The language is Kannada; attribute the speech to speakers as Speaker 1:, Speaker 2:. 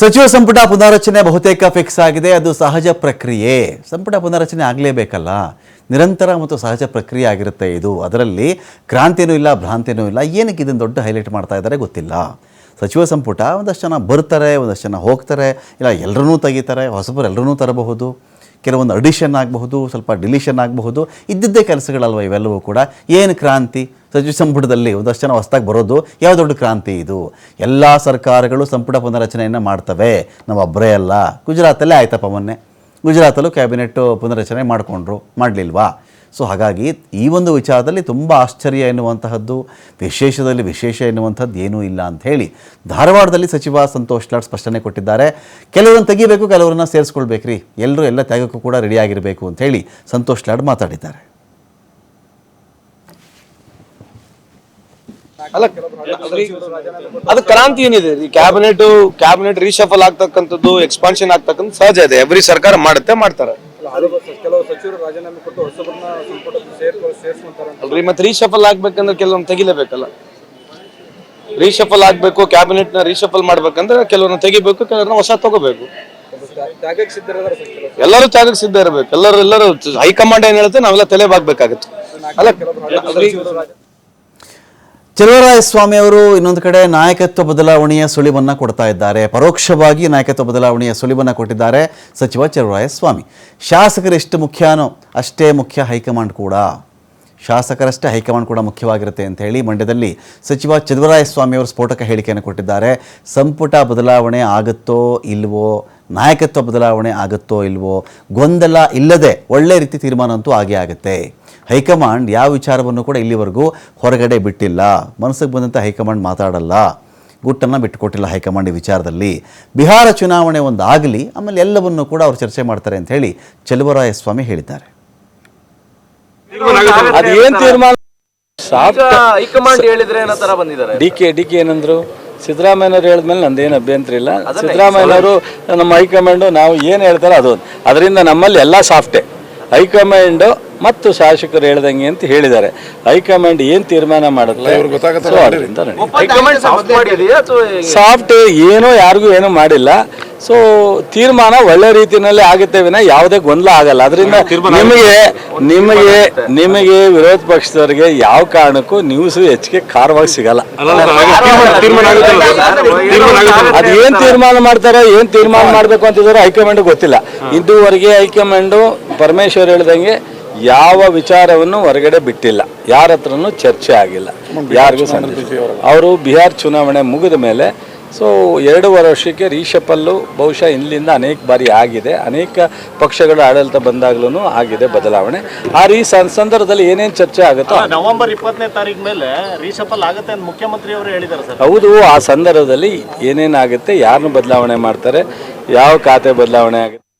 Speaker 1: ಸಚಿವ ಸಂಪುಟ ಪುನಾರಚನೆ ಬಹುತೇಕ ಫಿಕ್ಸ್ ಆಗಿದೆ, ಅದು ಸಹಜ ಪ್ರಕ್ರಿಯೆ. ಸಂಪುಟ ಪುನಾರಚನೆ ಆಗಲೇಬೇಕಲ್ಲ? ನಿರಂತರ ಮತ್ತು ಸಹಜ ಪ್ರಕ್ರಿಯೆ ಆಗಿರುತ್ತೆ ಇದು. ಅದರಲ್ಲಿ ಕ್ರಾಂತಿನೂ ಇಲ್ಲ, ಭ್ರಾಂತಿನೂ ಇಲ್ಲ. ಏನಕ್ಕೆ ಇದನ್ನು ದೊಡ್ಡ ಹೈಲೈಟ್ ಮಾಡ್ತಾ ಇದ್ದಾರೆ ಗೊತ್ತಿಲ್ಲ. ಸಚಿವ ಸಂಪುಟ ಒಂದಷ್ಟು ಜನ ಬರ್ತಾರೆ, ಒಂದಷ್ಟು ಜನ ಹೋಗ್ತಾರೆ, ಇಲ್ಲ ಎಲ್ಲರನ್ನೂ ತೆಗಿತಾರೆ, ಹೊಸಬರು ಎಲ್ಲರನ್ನೂ ತರಬಹುದು. ಕೆಲವೊಂದು ಅಡಿಷನ್ ಆಗಬಹುದು, ಸ್ವಲ್ಪ ಡಿಲಿಷನ್ ಆಗಬಹುದು, ಇದ್ದಿದ್ದೇ ಕೆಲಸಗಳಲ್ವ ಇವೆಲ್ಲವೂ ಕೂಡ. ಏನು ಕ್ರಾಂತಿ? ಸಚಿವ ಸಂಪುಟದಲ್ಲಿ ಒಂದಷ್ಟು ಜನ ಹೊಸ್ದಾಗಿ ಬರೋದು ಯಾವ ದೊಡ್ಡ ಕ್ರಾಂತಿ ಇದು? ಎಲ್ಲ ಸರ್ಕಾರಗಳು ಸಂಪುಟ ಪುನರಚನೆಯನ್ನು ಮಾಡ್ತವೆ. ನಾವು ಒಬ್ಬರೇ ಅಲ್ಲ. ಗುಜರಾತಲ್ಲೇ ಆಯ್ತಪ್ಪ ಮೊನ್ನೆ. ಗುಜರಾತಲ್ಲೂ ಕ್ಯಾಬಿನೆಟ್ ಪುನರಚನೆ ಮಾಡಿಕೊಂಡ್ರು. ಮಾಡಲಿಲ್ವಾ? ಸೊ ಹಾಗಾಗಿ ಈ ಒಂದು ವಿಚಾರದಲ್ಲಿ ತುಂಬ ಆಶ್ಚರ್ಯ ಎನ್ನುವಂತಹದ್ದು, ವಿಶೇಷದಲ್ಲಿ ವಿಶೇಷ ಎನ್ನುವಂಥದ್ದು ಏನೂ ಇಲ್ಲ ಅಂತ ಹೇಳಿ ಧಾರವಾಡದಲ್ಲಿ ಸಚಿವ ಸಂತೋಷ್ ಲಾಡ್ ಸ್ಪಷ್ಟನೆ ಕೊಟ್ಟಿದ್ದಾರೆ. ಕೆಲವರನ್ನು ತೆಗಿಬೇಕು, ಕೆಲವರನ್ನ ಸೇರಿಸ್ಕೊಳ್ಬೇಕ್ರಿ. ಎಲ್ಲರೂ ಎಲ್ಲ ತ್ಯಾಗಕ್ಕೂ ಕೂಡ ರೆಡಿಯಾಗಿರಬೇಕು ಅಂತ ಹೇಳಿ ಸಂತೋಷ್ ಲಾಡ್ ಮಾತಾಡಿದ್ದಾರೆ.
Speaker 2: ಅಲ್ಲ, ಅದು ಕ್ರಾಂತಿ ಏನಿದೆ? ಈ ಕ್ಯಾಬಿನೆಟ್ ಕ್ಯಾಬಿನೆಟ್ ರೀಶಫಲ್ ಆಗ್ತಕ್ಕಂಥದ್ದು ಎಕ್ಸ್ಪಾನ್ಷನ್ ಆಗ್ತಕ್ಕಂಥ ಸಹಜ ಇದೆ. ಎವ್ರಿ ಸರ್ಕಾರ ಮಾಡುತ್ತೆ, ಮಾಡ್ತಾರೆ.
Speaker 3: ಕೆಲವು ಸಚಿವರು ರಾಜೀನಾಮೆ ಕೊಟ್ಟು ಹೊಸಬರನ್ನ ಸಂಪುಟಕ್ಕೆ ಸೇರ್ಕೊ ಸೇರ್ಸ್ಕೊಂತಾರ
Speaker 2: ಅಲ್ರಿ ಮತ್ತೆ ರೀಶಫಲ್ ಆಗ್ಬೇಕಂದ್ರೆ ಕೆಲವೊಂದು ತೆಗಿಲೇಬೇಕಲ್ಲ? ರೀಶಫಲ್ ಆಗ್ಬೇಕು ಕ್ಯಾಬಿನೆಟ್ನ ರೀಶಫಲ್ ಮಾಡ್ಬೇಕಂದ್ರೆ ಕೆಲವ್ರನ್ನ ತೆಗಿಬೇಕು ಕೆಲವ್ರನ್ನ ಹೊಸ ತಗೋಬೇಕು.
Speaker 3: ತ್ಯಾಗಕ್ಕೆ
Speaker 2: ಎಲ್ಲರೂ ತ್ಯಾಗಕ್ಕೆ ಸಿದ್ಧ ಇರಬೇಕು. ಎಲ್ಲರೂ ಎಲ್ಲರೂ ಹೈಕಮಾಂಡ್ ಏನ್ ಹೇಳುತ್ತೆ ನಾವೆಲ್ಲ ತಲೆಬಾಗ್ಬೇಕಾಗತ್ತೆ. ಅಲ್ಲ ಅಲ್ರಿ
Speaker 1: ಸ್ವಾಮಿ ಅವರು ಇನ್ನೊಂದು ಕಡೆ ನಾಯಕತ್ವ ಬದಲಾವಣೆಯ ಸುಳಿವನ್ನು ಕೊಡ್ತಾ ಇದ್ದಾರೆ. ಪರೋಕ್ಷವಾಗಿ ನಾಯಕತ್ವ ಬದಲಾವಣೆಯ ಸುಳಿವನ್ನು ಕೊಟ್ಟಿದ್ದಾರೆ ಸಚಿವ ಸ್ವಾಮಿ ಶಾಸಕರು ಎಷ್ಟು ಮುಖ್ಯನೋ, ಅಷ್ಟೇ ಮುಖ್ಯ ಹೈಕಮಾಂಡ್ ಕೂಡ. ಶಾಸಕರಷ್ಟೇ ಹೈಕಮಾಂಡ್ ಕೂಡ ಮುಖ್ಯವಾಗಿರುತ್ತೆ ಅಂತ ಹೇಳಿ ಮಂಡ್ಯದಲ್ಲಿ ಸಚಿವ ಸ್ವಾಮಿ ಅವರು ಸ್ಫೋಟಕ ಹೇಳಿಕೆಯನ್ನು ಕೊಟ್ಟಿದ್ದಾರೆ. ಸಂಪುಟ ಬದಲಾವಣೆ ಆಗುತ್ತೋ ಇಲ್ವೋ, ನಾಯಕತ್ವ ಬದಲಾವಣೆ ಆಗುತ್ತೋ ಇಲ್ವೋ, ಗೊಂದಲ ಇಲ್ಲದೆ ಒಳ್ಳೆ ರೀತಿ ತೀರ್ಮಾನ ಅಂತೂ ಆಗೇ ಆಗುತ್ತೆ. ಹೈಕಮಾಂಡ್ ಯಾವ ವಿಚಾರವನ್ನು ಕೂಡ ಇಲ್ಲಿವರೆಗೂ ಹೊರಗಡೆ ಬಿಟ್ಟಿಲ್ಲ. ಮನಸ್ಸಿಗೆ ಬಂದಂಥ ಹೈಕಮಾಂಡ್ ಮಾತಾಡಲ್ಲ. ಗುಟ್ಟನ್ನು ಬಿಟ್ಟುಕೊಟ್ಟಿಲ್ಲ ಹೈಕಮಾಂಡ್ ಈ ವಿಚಾರದಲ್ಲಿ. ಬಿಹಾರ ಚುನಾವಣೆ ಒಂದು ಆಮೇಲೆ ಎಲ್ಲವನ್ನೂ ಕೂಡ ಅವರು ಚರ್ಚೆ ಮಾಡ್ತಾರೆ ಅಂತ ಹೇಳಿ ಚಲುವರಾಯಸ್ವಾಮಿ ಹೇಳಿದ್ದಾರೆ.
Speaker 2: ಅದೇನ್ ತೀರ್ಮಾನ?
Speaker 4: ಹೈಕಮಾಂಡ್ ಹೇಳಿದ್ರೆ ಅನ್ನೋ ತರ ಬಂದಿದ್ದಾರೆ?
Speaker 5: ಡಿ ಕೆ ಡಿ ಕೆ ಏನಂದ್ರು? ಸಿದ್ದರಾಮಯ್ಯವ್ರು ಹೇಳಿದ್ಮೇಲೆ ನಂದೇನು ಅಭ್ಯಂತರ ಇಲ್ಲ ಸಿದ್ದರಾಮಯ್ಯನವರು ನಮ್ಮ ಹೈಕಮಾಂಡು ನಾವು ಏನು ಹೇಳ್ತಾರೋ ಅದು. ಅದರಿಂದ ನಮ್ಮಲ್ಲಿ ಎಲ್ಲ ಸಾಫ್ಟೇ. ಹೈಕಮಾಂಡು ಮತ್ತು ಶಾಸಕರು ಹೇಳ್ದಂಗೆ ಅಂತ ಹೇಳಿದ್ದಾರೆ. ಹೈಕಮಾಂಡ್ ಏನು ತೀರ್ಮಾನ ಮಾಡುತ್ತೆ?
Speaker 4: ಸಾಫ್ಟ್
Speaker 5: ಏನೋ ಯಾರಿಗೂ ಏನೂ ಮಾಡಿಲ್ಲ. ಸೊ ತೀರ್ಮಾನ ಒಳ್ಳೆ ರೀತಿಯಲ್ಲಿ ಆಗುತ್ತೆ ವಿನ ಯಾವುದೇ ಗೊಂದಲ ಆಗಲ್ಲ. ಅದರಿಂದ ನಿಮಗೆ ನಿಮಗೆ ನಿಮಗೆ ವಿರೋಧ ಪಕ್ಷದವರಿಗೆ ಯಾವ ಕಾರಣಕ್ಕೂ ನ್ಯೂಸ್ ಹೆಚ್ಚಿಗೆ ಖಾರವಾಗಿ ಸಿಗಲ್ಲ. ಅದು ಏನ್ ತೀರ್ಮಾನ ಮಾಡ್ತಾರೆ ಏನ್ ತೀರ್ಮಾನ ಮಾಡ್ಬೇಕು ಅಂತಿದ್ರೆ ಹೈಕಮಾಂಡ್ ಗೊತ್ತಿಲ್ಲ. ಇದುವರೆಗೆ ಹೈಕಮಾಂಡ್ ಪರಮೇಶ್ವರ್ ಹೇಳ್ದಂಗೆ ಯಾವ ವಿಚಾರವನ್ನು ಹೊರಗಡೆ ಬಿಟ್ಟಿಲ್ಲ. ಯಾರ ಹತ್ರನೂ ಚರ್ಚೆ ಆಗಿಲ್ಲ. ಯಾರಿಗೂ ಅವರು ಬಿಹಾರ್ ಚುನಾವಣೆ ಮುಗಿದ ಮೇಲೆ ಸೊ ಎರಡೂವರೆ ವರ್ಷಕ್ಕೆ ರೀಶಪಲ್ಲು ಬಹುಶಃ ಇಲ್ಲಿಂದ ಅನೇಕ ಬಾರಿ ಆಗಿದೆ. ಅನೇಕ ಪಕ್ಷಗಳ ಆಡಳಿತ ಬಂದಾಗ್ಲೂ ಆಗಿದೆ ಬದಲಾವಣೆ. ಆ ಸಂ- ಸಂದರ್ಭದಲ್ಲಿ ಏನೇನು ಚರ್ಚೆ ಆಗುತ್ತೋ
Speaker 6: ನವೆಂಬರ್ ಇಪ್ಪತ್ತನೇ ತಾರೀಕು ಮೇಲೆ ರೀಶಪಲ್ ಆಗುತ್ತೆ ಅಂತ ಮುಖ್ಯಮಂತ್ರಿ ಅವರು ಹೇಳಿದ್ದಾರೆ ಸರ್.
Speaker 5: ಹೌದು ಆ ಸಂದರ್ಭದಲ್ಲಿ ಏನೇನಾಗುತ್ತೆ ಯಾರನ್ನು ಬದಲಾವಣೆ ಮಾಡ್ತಾರೆ ಯಾವ ಖಾತೆ ಬದಲಾವಣೆ ಆಗುತ್ತೆ?